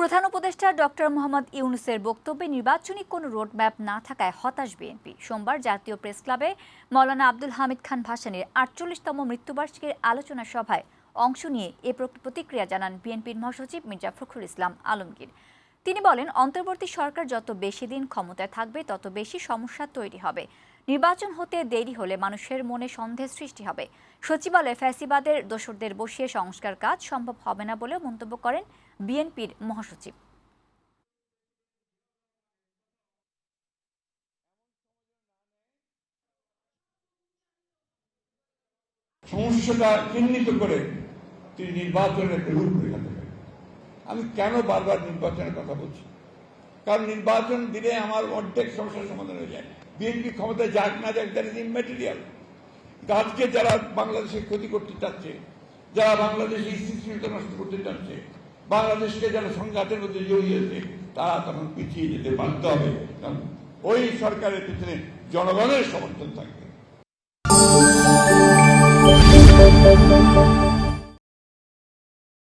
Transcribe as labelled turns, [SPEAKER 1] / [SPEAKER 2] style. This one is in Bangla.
[SPEAKER 1] প্রধান উপদেষ্টা ডক্টর মোহাম্মদ ইউনুসের বক্তব্যে নির্বাচনী কোনো রোডম্যাপ না থাকায় হতাশ বিএনপি। সোমবার জাতীয় প্রেস ক্লাবে মৌলানা আব্দুল হামিদ খান ভাসানের আটচল্লিশতম মৃত্যুবার্ষিকীর আলোচনা সভায় অংশ নিয়ে এ প্রতিক্রিয়া জানান বিএনপির মহাসচিব মির্জা ফখরুল ইসলাম আলমগীর। তিনি বলেন, অন্তর্বর্তী সরকার যত বেশি দিন ক্ষমতায় থাকবে, তত বেশি সমস্যা তৈরি হবে। নির্বাচন হতে দেরি হলে মানুষের মনে সন্দেহ সৃষ্টি হবে। সচিবালয়ে ফ্যাসিবাদের দোসরদের বসিয়ে সংস্কার কাজ সম্ভব হবে না বলেও মন্তব্য করেন বিএনপির মহাসচিব।
[SPEAKER 2] সমস্যাটা চিহ্নিত করে তিনি নির্বাচনের একটা রূপরেখা দেবেন আমি কেন বারবার নির্বাচনের কথা বলছি? কারণ নির্বাচন দিলে আমার অর্ধেক সমস্যার সমাধান হয়ে যায়। বিএনপি ক্ষমতায় যাক না যাক দ্যাট ইজ ইমেটেরিয়াল আজকে যারা বাংলাদেশের ক্ষতি করতে চাচ্ছে, যারা বাংলাদেশে স্থিতিশীলতা নষ্ট করতে চাচ্ছে, বাংলাদেশকে যারা সংঘাতের মধ্যে জড়িয়েছে তারা তখন পিছিয়ে যেতে বাধ্য হবে। কারণ ওই সরকারের পিছনে জনগণের সমর্থন থাকবে।